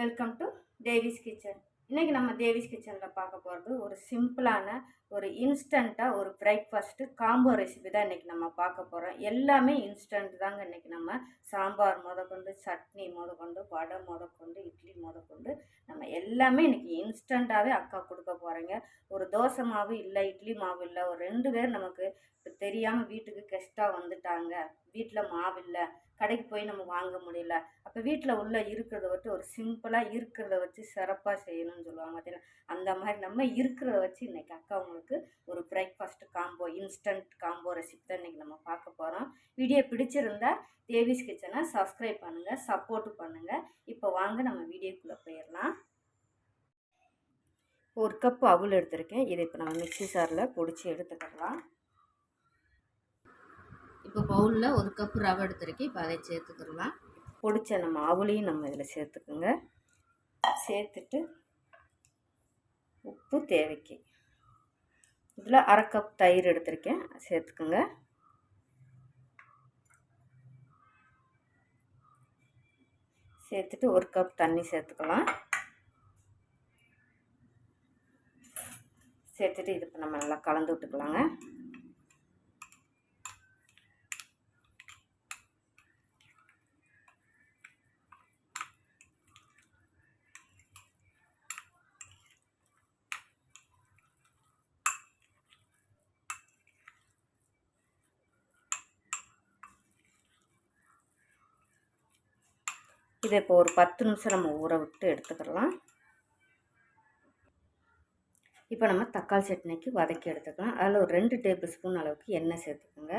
Welcome to Devi's kitchen இன்றைக்கி நம்ம தேவிஸ் கிச்சனில் பார்க்க போகிறது ஒரு சிம்பிளான ஒரு இன்ஸ்டண்ட்டாக ஒரு பிரேக்ஃபாஸ்ட்டு காம்போ ரெசிபி தான் இன்றைக்கி நம்ம பார்க்க போகிறோம் எல்லாமே இன்ஸ்டன்ட் தாங்க இன்றைக்கி நம்ம. சாம்பார் முதற்கொண்டு சட்னி முதற்கொண்டு வடை முதற்கொண்டு இட்லி முதற்கொண்டு நம்ம எல்லாமே இன்றைக்கி இன்ஸ்டண்ட்டாகவே அக்கா கொடுக்க போகிறேங்க ஒரு தோசை மாவு இல்லை இட்லி மாவு இல்லை ஒரு ரெண்டு பேர் நமக்கு தெரியாமல் வீட்டுக்கு கெஸ்ட்டாக வந்துட்டாங்க. வீட்டில் மாவு இல்லை. கடைக்கு போய் நம்ம வாங்க முடியல. அப்போ வீட்டில் உள்ள இருக்கிறத வச்சு ஒரு சிம்பிளாக இருக்கிறத வச்சு சிறப்பாக செய்யணும்னு சொல்லுவாங்க பார்த்தீங்கன்னா அந்த மாதிரி நம்ம இருக்கிறத வச்சு இன்றைக்கி அக்கா உங்களுக்கு ஒரு breakfast combo instant combo recipe தான் இன்றைக்கி நம்ம பார்க்க போகிறோம் வீடியோ பிடிச்சிருந்தா தேவிஸ் கிச்சனை சப்ஸ்கிரைப் பண்ணுங்கள் சப்போர்ட்டு பண்ணுங்கள் இப்போ வாங்க நம்ம வீடியோக்குள்ளே போயிடலாம். ஒரு கப் அவுள் எடுத்திருக்கேன். இதை இப்போ நம்ம மிக்சி சாரில் பொடிச்சு எடுத்துக்கலாம். இப்போ பவுலில் ஒரு கப் ரவை எடுத்துருக்கேன். இப்போ அதை சேர்த்துக்கிடலாம் பொடிச்ச நம்ம மாவுலையும் நம்ம இதில் சேர்த்துக்குங்க. சேர்த்துட்டு உப்பு தேவைக்கு. இதில் அரை கப் தயிர் எடுத்திருக்கேன். சேர்த்துக்குங்க. சேர்த்துட்டு ஒரு கப் தண்ணி சேர்த்துக்கலாம். சேர்த்துட்டு இது இப்போ நம்ம நல்லா கலந்து விட்டுக்கலாங்க. இதை இப்போ ஒரு பத்து நிமிஷம் நம்ம ஊற விட்டு எடுத்துக்கலாம். இப்போ நம்ம தக்காளி சட்னிக்கு வதக்கி எடுத்துக்கலாம். அதில் ஒரு ரெண்டு டேபிள் ஸ்பூன் அளவுக்கு எண்ணெய் சேர்த்துக்கோங்க.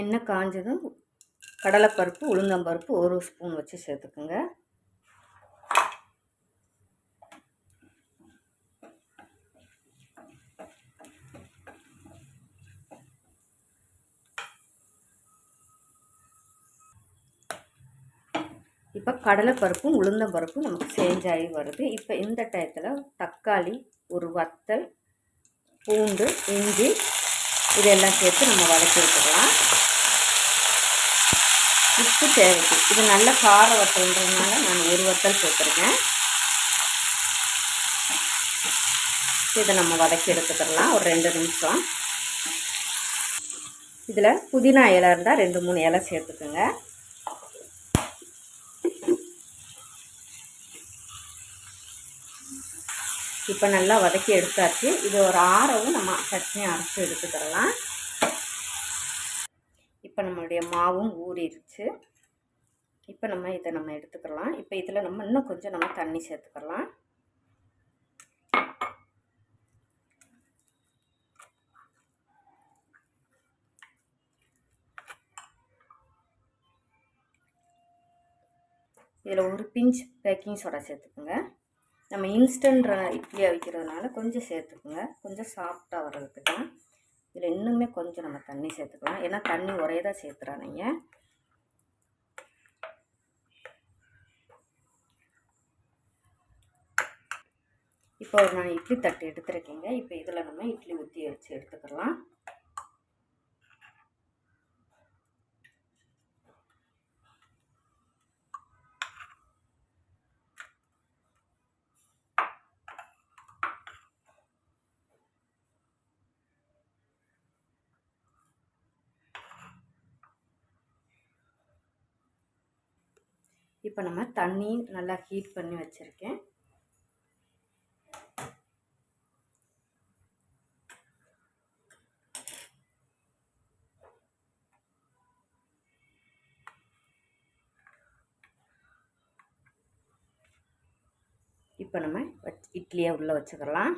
எண்ணெய் காஞ்சதும் கடலைப்பருப்பு உளுந்தம்பருப்பு ஒரு ஸ்பூன் வச்சு சேர்த்துக்குங்க. இப்போ கடலைப்பருப்பும் உளுந்தம்பருப்பும் நமக்கு சேஞ்ச் ஆகி வருது. இப்போ இந்த டயத்தில் தக்காளி ஒரு வத்தல் பூண்டு இஞ்சி இதெல்லாம் சேர்த்து நம்ம வதக்கி விட்டுக்கலாம் உப்பு தேவைக்கு. இது நல்ல கார வத்தல்ன்றதுனால நான் ஒரு வத்தல் சேர்த்துருக்கேன். இதை நம்ம வதக்கி எடுத்துக்கிடலாம் ஒரு ரெண்டு நிமிஷம். இதில் புதினா இலை இருந்தால் ரெண்டு மூணு இலை சேர்த்துக்குங்க. இப்போ நல்லா வதக்கி எடுத்தாச்சு. இது ஒரு ஆறவும் நம்ம சட்னி அரைச்சி எடுத்துக்கிறலாம் இப்போ நம்மளுடைய மாவும் ஊறிடுச்சு. இப்போ நம்ம இதை நம்ம எடுத்துக்கலாம் இப்போ இதில் நம்ம இன்னும் கொஞ்சம் நம்ம தண்ணி சேர்த்துக்கலாம் இதில் ஒரு பிஞ்ச் பேக்கிங் சோடா சேர்த்துக்குங்க. நம்ம இன்ஸ்டன்ட் இட்லியை வைக்கிறதுனால கொஞ்சம் சேர்த்துக்குங்க. கொஞ்சம் சாஃப்டாக வர்றதுக்கு தான். இதில் இன்னுமே கொஞ்சம் நம்ம தண்ணி சேர்த்துக்கலாம். ஏன்னா தண்ணி ஒரே தான் சேர்த்துறானுங்க இப்போ நான் இட்லி தட்டு எடுத்துருக்கேங்க. இப்போ இதில் நம்ம இட்லி ஊற்றி வச்சு எடுத்துக்கலாம். இப்போ நம்ம தண்ணி நல்லா ஹீட் பண்ணி வச்சுருக்கேன். இப்போ நம்ம வச் இட்லியை உள்ளே வச்சுக்கலாம்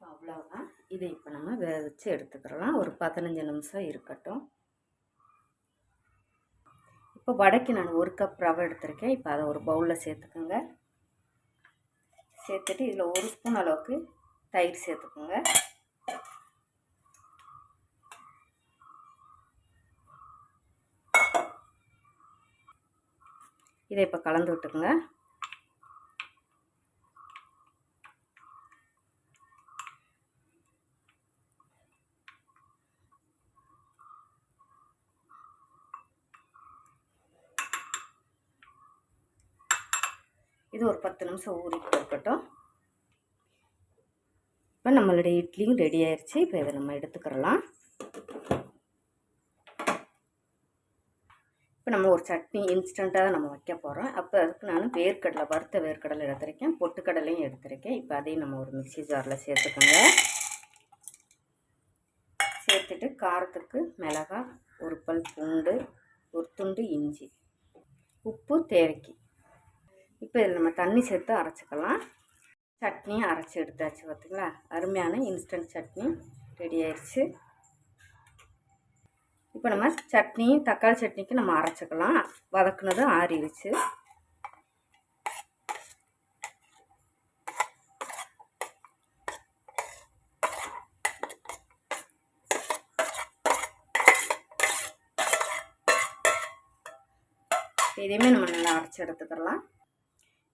அவ்வளோதான் இதை இப்போ வச்சு எடுத்துக்கிறலாம். ஒரு பதினஞ்சு நிமிஷம் இருக்கட்டும். இப்போ வடைக்கு நான் ஒரு கப் ரவை எடுத்திருக்கேன். இப்போ அதை ஒரு பவுலில் சேர்த்துக்கோங்க. சேர்த்துட்டு இதில் ஒரு ஸ்பூன் அளவுக்கு தயிர் சேர்த்துக்கோங்க. இதை இப்போ கலந்து விட்டுக்குங்க. இது ஒரு பத்து நிமிஷம் ஊறிட்டு இருக்கட்டும். இப்போ நம்மளுடைய இட்லியும் ரெடி ஆயிடுச்சு இப்போ இதை நம்ம எடுத்துக்கிறலாம். இப்போ நம்ம ஒரு சட்னி இன்ஸ்டண்ட்டாக தான் நம்ம வைக்க போகிறோம் அப்போ அதுக்கு நான் வேர்க்கடலை வறுத்த வேர்க்கடலை எடுத்திருக்கேன். பொட்டுக்கடலையும் எடுத்திருக்கேன். இப்போ அதையும் நம்ம ஒரு மிக்ஸி ஜாரில் சேர்த்துக்கோங்க. சேர்த்துட்டு காரத்துக்கு மிளகாய் ஒரு பல் பூண்டு ஒரு துண்டு இஞ்சி உப்பு தேவைக்கு. இப்போ இதில் நம்ம தண்ணி சேர்த்து அரைச்சிக்கலாம். சட்னி அரைச்சி எடுத்தாச்சு பார்த்திங்களா? அருமையான இன்ஸ்டன்ட் சட்னி ரெடி ஆயிடுச்சு. இப்போ நம்ம சட்னி தக்காளி சட்னிக்கு நம்ம அரைச்சிக்கலாம். வதக்குனதும் ஆறிடுச்சு. இதையுமே நம்ம நல்லா அரைச்சி எடுத்துக்கலாம்.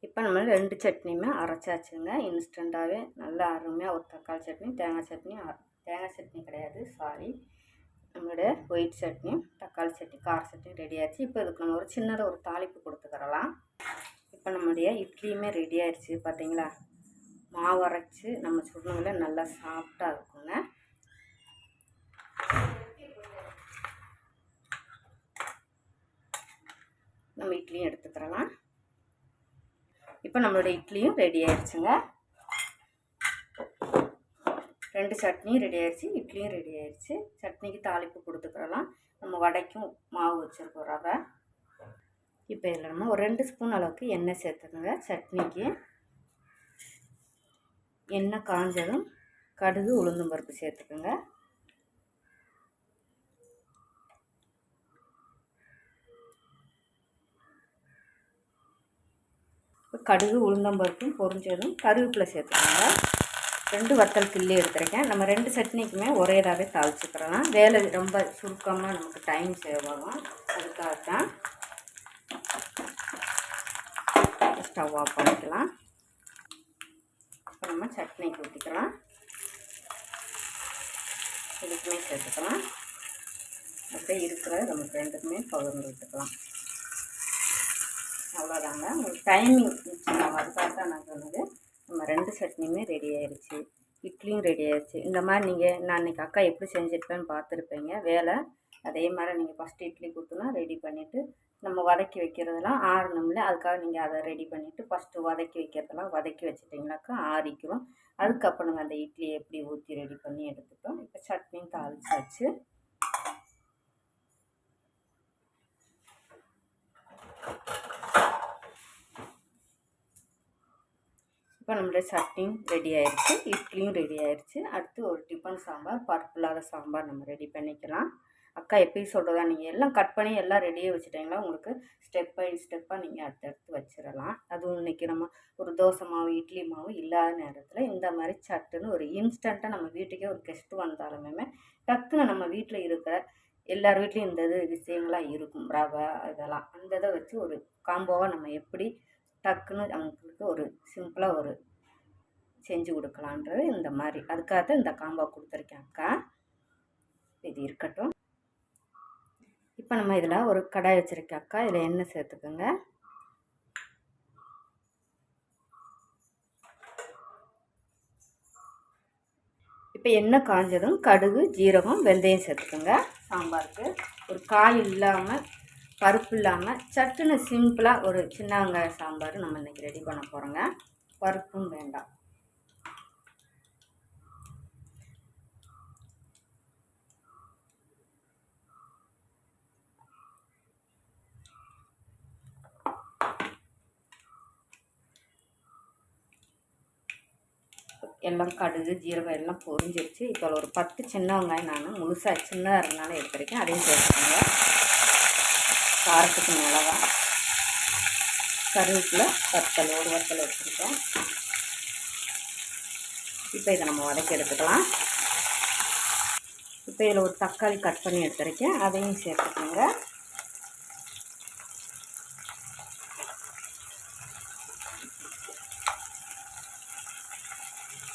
இப்போ நம்ம ரெண்டு சட்னியுமே அரைச்சாச்சுங்க. இன்ஸ்டண்ட்டாகவே நல்லா அருமையாக ஒரு தக்காளி சட்னி தேங்காய் சட்னி அ- தேங்காய் சட்னி கிடையாது. சாரி நம்மளுடைய ஒயிட் சட்னி தக்காளி சட்னி கார சட்னி ரெடி ஆயிடுச்சு இப்போ இதுக்கு நம்ம ஒரு சின்னதாக ஒரு தாளிப்பு கொடுத்துக்கிறலாம். இப்போ நம்மளுடைய இட்லியுமே ரெடி ஆயிடுச்சு பார்த்தீங்களா? மாவு அரைச்சி நம்ம சுடணுங்கள நல்லா சாஃப்டாக இருக்குங்க. நம்ம இட்லியும் எடுத்துக்கிறலாம். இப்போ நம்மளோட இட்லியும் ரெடி ஆயிடுச்சுங்க. ரெண்டு சட்னியும் ரெடி ஆயிடுச்சு இட்லியும் ரெடி ஆயிடுச்சு. சட்னிக்கு தாளிப்பு கொடுத்துக்கிறலாம். நம்ம வடைக்கும் மாவு வச்சுருக்கோம் ரவை. இப்போ இதில் நம்ம ஒரு ரெண்டு ஸ்பூன் அளவுக்கு எண்ணெய் சேர்த்துக்கோங்க சட்னிக்கு. எண்ணெய் காஞ்சதும் கடுகு உளுந்தம்பருப்பு சேர்த்துக்கோங்க. இப்போ கடுகு உளுந்தம்பருப்பும் பொரிஞ்சதும் கருவேப்பிலை சேர்த்துக்கோங்க. ரெண்டு வத்தல் கிள்ளி எடுத்துருக்கேன். நம்ம ரெண்டு சட்னிக்குமே ஒரே இதாகவே தாளிச்சுக்கிறலாம். வேலை ரொம்ப சுருக்கமாக நமக்கு டைம் சேவ் ஆகும். அதுக்காக தான் ஸ்டவ் ஆஃப் பண்ணிக்கலாம். அப்புறமா நம்ம சட்னிக்கு ஊற்றிக்கலாம் இதுக்குமே சேர்த்துக்கலாம். அப்படியே இருக்கிற நமக்கு ரெண்டுக்குமே பகிர்ந்து விட்டுக்கலாம். அவ்வளோதாங்க. உங்களுக்கு டைமிங் மிச்சம் அதுக்காக தான் நான் சொன்னது. நம்ம ரெண்டு சட்னியுமே ரெடி ஆயிடுச்சு இட்லியும் ரெடி ஆயிடுச்சு இந்த மாதிரி நீங்கள் நான் இன்றைக்கி அக்கா எப்படி செஞ்சுருப்பேன்னு பார்த்துருப்பீங்க. வேலை அதே மாதிரி நீங்கள் ஃபஸ்ட்டு இட்லி கொடுத்தோன்னா ரெடி பண்ணிவிட்டு நம்ம வதக்கி வைக்கிறதெல்லாம் ஆறணும்ல. அதுக்காக நீங்கள் அதை ரெடி பண்ணிவிட்டு ஃபஸ்ட்டு வதக்கி வைக்கிறதெல்லாம் வதக்கி வச்சிட்டிங்கனாக்கா ஆறிக்கும் அதுக்கப்புறம் நம்ம அந்த இட்லியை எப்படி ஊற்றி ரெடி பண்ணி எடுத்துட்டோம் இப்போ சட்னியும் தாளிச்சாச்சு. இப்போ நம்மளுடைய சட்னியும் ரெடி ஆயிடுச்சு இட்லியும் ரெடி ஆயிடுச்சு அடுத்து ஒரு டிஃபன் சாம்பார் பருப்பில்லாத சாம்பார் நம்ம ரெடி பண்ணிக்கலாம். அக்கா எப்பயும் சொல்கிறதா நீங்கள் எல்லாம் கட் பண்ணி எல்லாம் ரெடியாக வச்சுட்டிங்களா உங்களுக்கு ஸ்டெப் பை ஸ்டெப்பாக நீங்கள் அடுத்தடுத்து வச்சிடலாம். அதுவும் இன்றைக்கி நம்ம ஒரு தோசை மாவு இட்லி மாவு இல்லாத நேரத்தில் இந்த மாதிரி சட்டுன்னு ஒரு இன்ஸ்டண்ட்டாக நம்ம வீட்டுக்கே ஒரு கெஸ்ட்டு வந்தாலுமே டக்குன்னு நம்ம வீட்டில் இருக்கிற எல்லார் வீட்லேயும் இந்த இது விஷயங்கள்லாம் இருக்கும் ரவை இதெல்லாம். அந்த இதை வச்சு ஒரு காம்போவாக நம்ம எப்படி டக்குன்னு அவங்களுக்கு ஒரு சிம்பிளாக ஒரு செஞ்சு கொடுக்கலான்றது இந்த மாதிரி. அதுக்காக தான் இந்த காம்போ கொடுத்துருக்கேன் அக்கா. இது இருக்கட்டும். இப்போ நம்ம இதில் ஒரு கடாய் வச்சுருக்கேன் அக்கா. இதில் எண்ணெய் சேர்த்துக்கோங்க. இப்போ எண்ணெய் காஞ்சதும் கடுகு ஜீரகம் வெந்தயம் சேர்த்துக்கோங்க. சாம்பாருக்கு. ஒரு காய் இல்லாமல் பருப்பு இல்லாமல் சட்டுன்னு சிம்பிளாக ஒரு சின்ன வெங்காய சாம்பார் நம்ம இன்றைக்கி ரெடி பண்ண போகிறோங்க பருப்பும் வேண்டாம். எல்லாம் கடுகு ஜீரகம் எல்லாம் பொரிஞ்சிருச்சு. இப்போ ஒரு பத்து சின்ன வெங்காயம் நான் முழுசாக சின்னதாக இருந்தாலும் எடுத்துருக்கேன். அதையும் சேர்த்துக்கோங்க. காரத்துக்கு மிளகா கருவேப்பில வத்தல் ஒரு வத்தல் எடுத்துருக்கேன் இப்போ இதை நம்ம வதக்கி எடுத்துக்கலாம். இப்போ இதில் ஒரு தக்காளி கட் பண்ணி எடுத்துருக்கேன். அதையும் சேர்த்துக்கோங்க.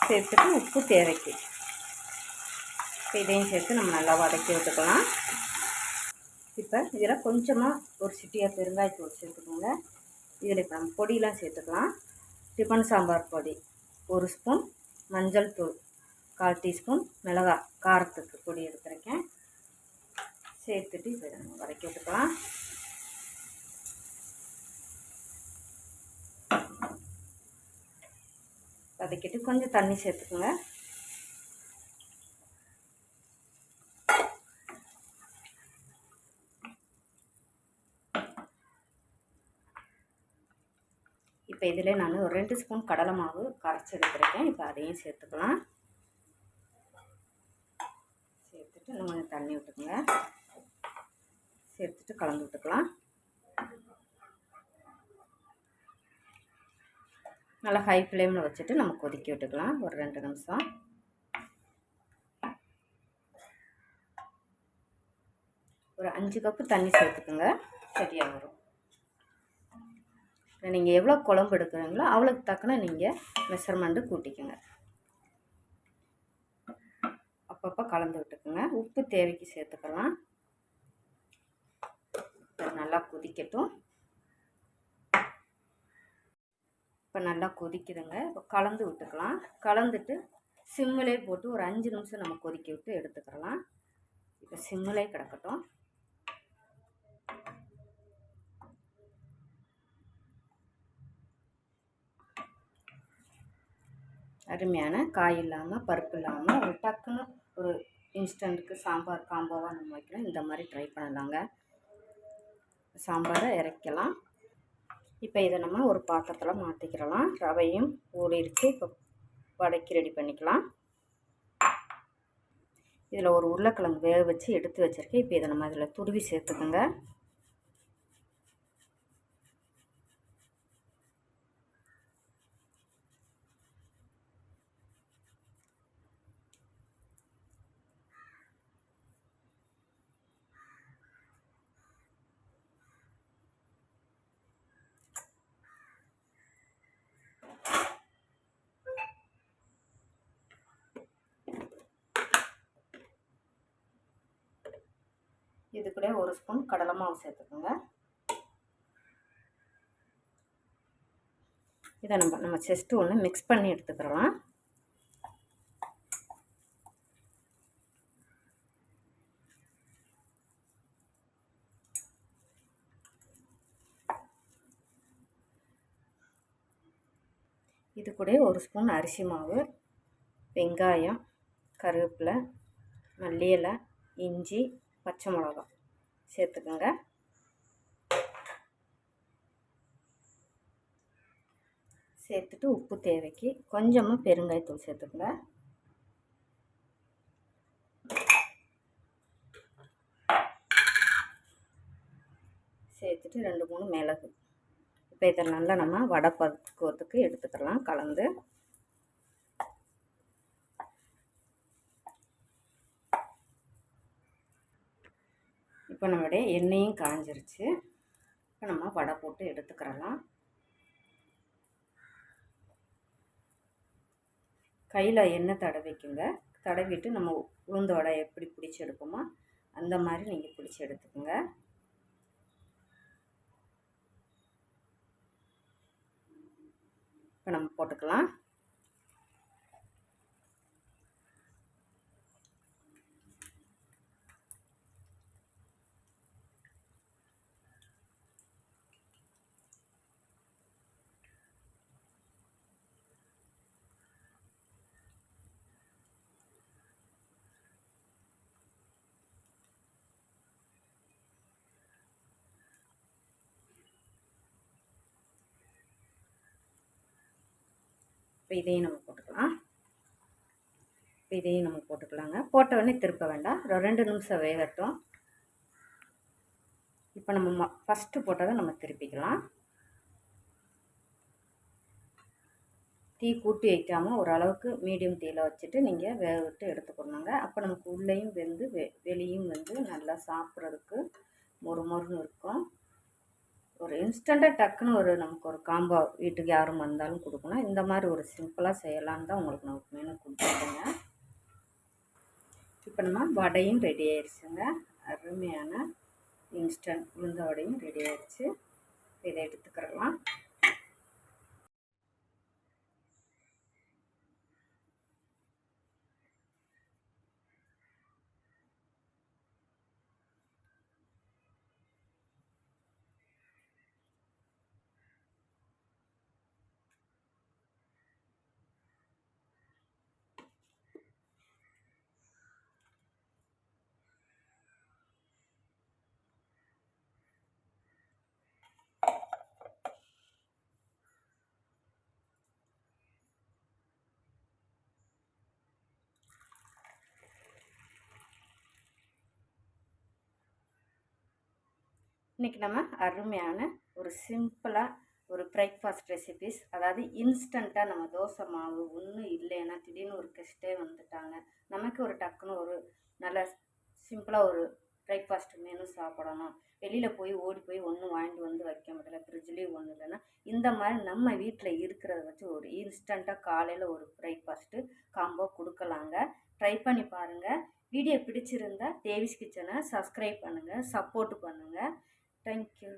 சேர்த்துட்டு உப்பு தேவைக்கு. இப்போ இதையும் சேர்த்து நம்ம நல்லா வதக்கி விட்டுக்கலாம் இப்போ இதில் கொஞ்சமாக ஒரு சிட்டியாக பெருங்காயத்தூள் சேர்த்துக்கோங்க. இதில் இப்போ நம்ம பொடியெலாம் சேர்த்துக்கலாம். டிஃபன் சாம்பார் பொடி ஒரு ஸ்பூன் மஞ்சள் தூள் கால் டீஸ்பூன் மிளகா காரத்துக்கு பொடி எடுத்துருக்கேன். சேர்த்துட்டு இதை நம்ம வதக்கி விட்டுக்கலாம். வதக்கிட்டு கொஞ்சம் தண்ணி சேர்த்துக்குங்க. இப்போ இதில் நான் ஒரு ரெண்டு ஸ்பூன் கடலை மாவு கரைச்சி எடுத்துருக்கேன். இப்போ அதையும் சேர்த்துக்கலாம். சேர்த்துட்டு இன்னும் கொஞ்சம் தண்ணி விட்டுக்குங்க. சேர்த்துட்டு கலந்து விட்டுக்கலாம். நல்லா ஹை ஃப்ளேமில் வச்சுட்டு நம்ம கொதிக்க விட்டுக்கலாம். ஒரு ரெண்டு நிமிஷம். ஒரு அஞ்சு கப்பு தண்ணி சேர்த்துக்குங்க. சரியாக வரும். நீங்கள் எவ்வளோ குழம்பு எடுக்கிறீங்களோ அவ்வளோக்கு தக்கன நீங்கள் மெஷர்மெண்ட்டு கூட்டிக்கோங்க. அப்பப்போ கலந்து விட்டுக்குங்க. உப்பு தேவைக்கு சேர்த்துக்கலாம். நல்லா கொதிக்கட்டும். இப்போ நல்லா கொதிக்குதுங்க. இப்போ கலந்து விட்டுக்கலாம். கலந்துட்டு சிம்மிலே போட்டு ஒரு அஞ்சு நிமிஷம் நம்ம கொதிக்க விட்டு எடுத்துக்கலாம். இப்போ சிம்மிலே கிடக்கட்டும். அருமையான காய் இல்லாமல் பருப்பு இல்லாமல் ஒரு டக்குன்னு ஒரு இன்ஸ்டண்ட்டுக்கு சாம்பார் காம்போவாக நம்ம வைக்கலாம். இந்த மாதிரி ட்ரை பண்ணலாங்க. சாம்பாரை இறக்கலாம். இப்போ இதை நம்ம ஒரு பாத்திரத்தில் மாற்றிக்கிறலாம் ரவையும் ஊறிடுச்சு இப்போ வடைக்கு ரெடி பண்ணிக்கலாம். இதில் ஒரு உருளைக்கிழங்கு வேக வச்சு எடுத்து வச்சுருக்கேன். இப்போ இதை நம்ம இதில் துருவி சேர்த்துக்கோங்க. இது கூட ஒரு ஸ்பூன் கடலை மாவு சேர்த்துக்கோங்க. இதை நம்ம நம்ம செஸ்ட்டு ஒன்று மிக்ஸ் பண்ணி எடுத்துக்கிறலாம் இது கூட ஒரு ஸ்பூன் அரிசி மாவு வெங்காயம் கருவேப்பிலை மல்லி இலை இஞ்சி பச்சை மிளகா சேர்த்துக்கோங்க. சேர்த்துட்டு உப்பு தேவைக்கு கொஞ்சமாக பெருங்காயத்தூள் சேர்த்துக்கோங்க. சேர்த்துட்டு ரெண்டு மூணு மிளகு. இப்போ இதை நல்லா நம்ம வடை பக்குவத்துக்கு எடுத்துக்கலாம் கலந்து. இப்போ நம்மளுடைய எண்ணெயும் காஞ்சிருச்சு. இப்போ நம்ம வடை போட்டு எடுத்துக்கிறலாம். கையில் எண்ணெய் தடவிக்குங்க. தடவிட்டு நம்ம உளுந்த வடை எப்படி பிடிச்சி எடுப்போமோ அந்த மாதிரி நீங்கள் பிடிச்சி எடுத்துக்கோங்க. இப்போ நம்ம போட்டுக்கலாம். இப்போ இதையும் நம்ம போட்டுக்கலாம். இப்போ இதையும் நம்ம போட்டுக்கலாங்க. போட்ட உடனே திருப்ப வேண்டாம். ரெண்டு நிமிஷம் வேகட்டும். இப்போ நம்ம ஃபஸ்ட்டு போட்டதை நம்ம திருப்பிக்கலாம். தீ கூட்டி வைக்காமல் ஓரளவுக்கு மீடியம் தீயில் வச்சுட்டு நீங்கள் வேக விட்டு எடுத்துக்கணுங்க. அப்போ நமக்கு உள்ளேயும் வெந்து வெ வெளியும் வந்து நல்லா சாப்பிட்றதுக்கு மொறு மொறுன்னு இருக்கும். ஒரு இன்ஸ்டண்ட்டாக டக்குன்னு ஒரு நமக்கு ஒரு காம்போ வீட்டுக்கு யாரும் வந்தாலும் கொடுக்கணும். இந்த மாதிரி ஒரு சிம்பிளாக செய்யலான்னு தான் உங்களுக்கு நான் மெனு கொடுத்துருக்கேங்க. இப்போ நம்ம வடையும் ரெடி ஆயிடுச்சுங்க. அருமையான இன்ஸ்டன்ட் உளுந்த வடையும் ரெடி ஆயிடுச்சு. இதை எடுத்துக்கிறலாம் இன்றைக்கி நம்ம அருமையான ஒரு சிம்பிளாக ஒரு பிரேக்ஃபாஸ்ட் ரெசிபிஸ் அதாவது இன்ஸ்டண்ட்டாக நம்ம தோசை மாவு ஒன்றும் இல்லைன்னா திடீர்னு ஒரு கெஸ்ட்டே வந்துட்டாங்க. நமக்கு ஒரு டக்குன்னு ஒரு நல்ல சிம்பிளாக ஒரு பிரேக்ஃபாஸ்ட் மெனு சாப்பிடணும். வெளியில் போய் ஓடி போய் ஒன்றும் வாங்கிட்டு வந்து வைக்க முடியல ஃப்ரிட்ஜ்லேயும் ஒன்றும் இல்லைன்னா இந்த மாதிரி நம்ம வீட்டில் இருக்கிறத வச்சு ஒரு இன்ஸ்டண்ட்டாக காலையில் ஒரு பிரேக்ஃபாஸ்ட்டு காம்போ கொடுக்கலாங்க. ட்ரை பண்ணி பாருங்கள் வீடியோ பிடிச்சிருந்தா தேவிஸ் கிச்சனை சப்ஸ்கிரைப் பண்ணுங்கள் சப்போர்ட் பண்ணுங்கள் Thank you.